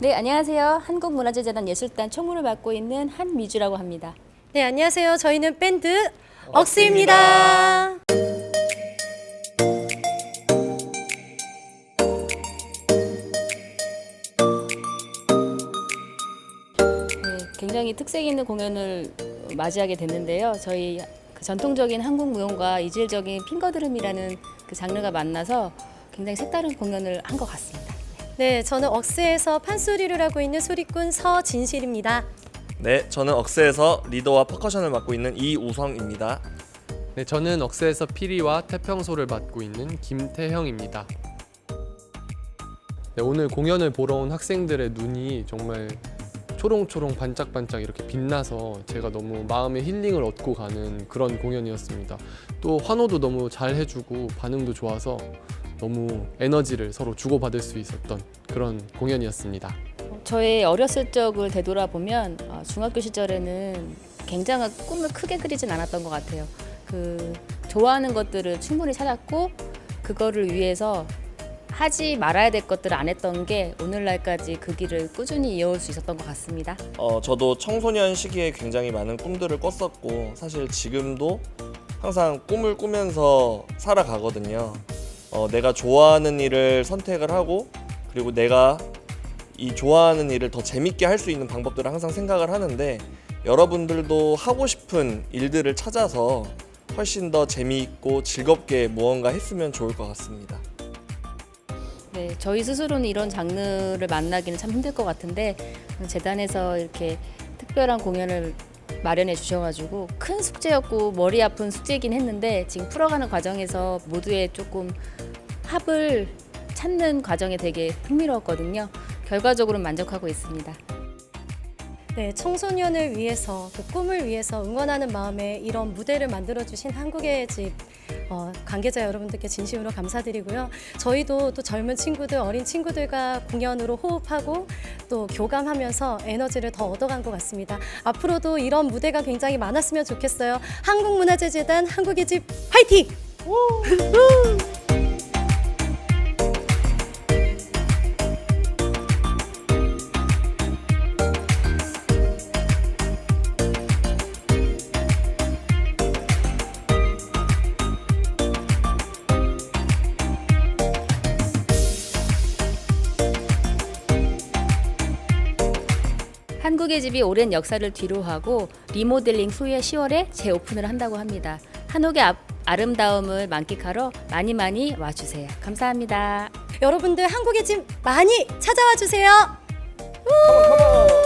네, 안녕하세요. 한국문화재재단 예술단 총무를 맡고 있는 한미주라고 합니다. 네, 안녕하세요. 저희는 밴드 억스입니다. 네, 굉장히 특색 있는 공연을 맞이하게 됐는데요. 저희 그 전통적인 한국 무용과 이질적인 핑거드름이라는 그 장르가 만나서 굉장히 색다른 공연을 한 것 같습니다. 네, 저는 억스에서 판소리를 하고 있는 소리꾼 서진실입니다. 네, 저는 억스에서 리더와 퍼커션을 맡고 있는 이우성입니다. 네, 저는 억새에서 피리와 태평소를 맡고 있는 김태형입니다. 네, 오늘 공연을 보러 온 학생들의 눈이 정말 초롱초롱 반짝반짝 이렇게 빛나서 제가 너무 마음의 힐링을 얻고 가는 그런 공연이었습니다. 또 환호도 너무 잘 해주고 반응도 좋아서 너무 에너지를 서로 주고받을 수 있었던 그런 공연이었습니다. 저의 어렸을 적을 되돌아보면 어, 중학교 시절에는 굉장한 꿈을 크게 그리진 않았던 것 같아요. 그 좋아하는 것들을 충분히 찾았고 그거를 위해서 하지 말아야 될 것들을 안 했던 게 오늘날까지 그 길을 꾸준히 이어올 수 있었던 것 같습니다. 어, 저도 청소년 시기에 굉장히 많은 꿈들을 꿨었고 사실 지금도 항상 꿈을 꾸면서 살아가거든요. 어, 내가 좋아하는 일을 선택을 하고 그리고 내가 이 좋아하는 일을 더 재밌게 할 수 있는 방법들을 항상 생각을 하는데 여러분들도 하고 싶은 일들을 찾아서 훨씬 더 재미있고 즐겁게 무언가 했으면 좋을 것 같습니다. 네, 저희 스스로는 이런 장르를 만나기는 참 힘들 것 같은데 재단에서 이렇게 특별한 공연을 마련해 주셔가지고 큰 숙제였고 머리 아픈 숙제이긴 했는데 지금 풀어가는 과정에서 모두의 조금 합을 찾는 과정이 되게 흥미로웠거든요. 결과적으로는 만족하고 있습니다. 네, 청소년을 위해서 그 꿈을 위해서 응원하는 마음에 이런 무대를 만들어 주신 한국의 집 어, 관계자 여러분들께 진심으로 감사드리고요. 저희도 또 젊은 친구들, 어린 친구들과 공연으로 호흡하고 또 교감하면서 에너지를 더 얻어간 것 같습니다. 앞으로도 이런 무대가 굉장히 많았으면 좋겠어요. 한국문화재재단 한국의 집 화이팅! 한국의 집이 오랜 역사를 뒤로하고 리모델링 후에 10월에 재오픈을 한다고 합니다. 한옥의 아, 아름다움을 만끽하러 많이 많이 와주세요. 감사합니다. 여러분들 한국의 집 많이 찾아와 주세요. 우!